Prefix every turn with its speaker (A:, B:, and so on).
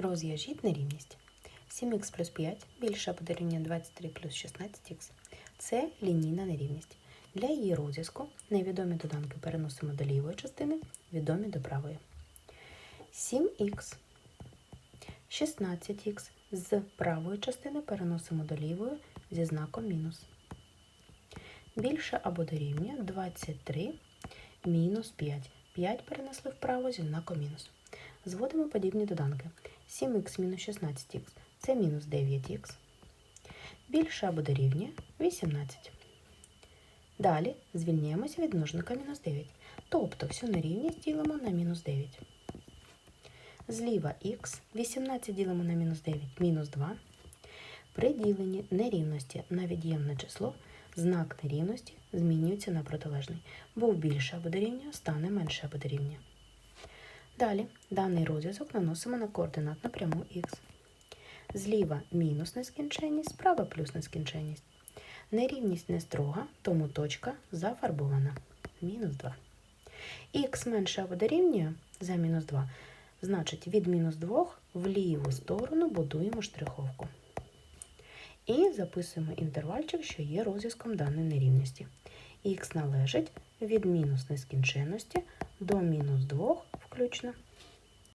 A: Розв'яжіть нерівність. 7х плюс 5 більше або дорівнює 23 плюс 16х. Це лінійна нерівність. Для її розв'язку невідомі доданки переносимо до лівої частини, відомі до правої. 7х, 16х з правої частини переносимо до лівої зі знаком мінус. Більше або дорівнює 23 мінус 5. 5 перенесли вправо зі знаком мінус. Зводимо подібні доданки. 7х мінус 16х це мінус 9х. Більше або дорівнює 18. Далі звільняємося від множника мінус 9. Тобто всю нерівність ділимо на мінус 9. Зліва х, 18 ділимо на мінус 9, мінус 2. При діленні нерівності на від'ємне число знак нерівності змінюється на протилежний. Був більше або дорівнює, стане менше або дорівнює. Далі даний розв'язок наносимо на координатну пряму х. Зліва мінус нескінченність, справа плюс нескінченність. Нерівність не строга, тому точка зафарбована. Мінус 2. Х менше або дорівнює за мінус 2. Значить, від мінус 2 в ліву сторону будуємо штриховку. І записуємо інтервальчик, що є розв'язком даної нерівності. Х належить від мінус нескінченності до мінус 2 включно.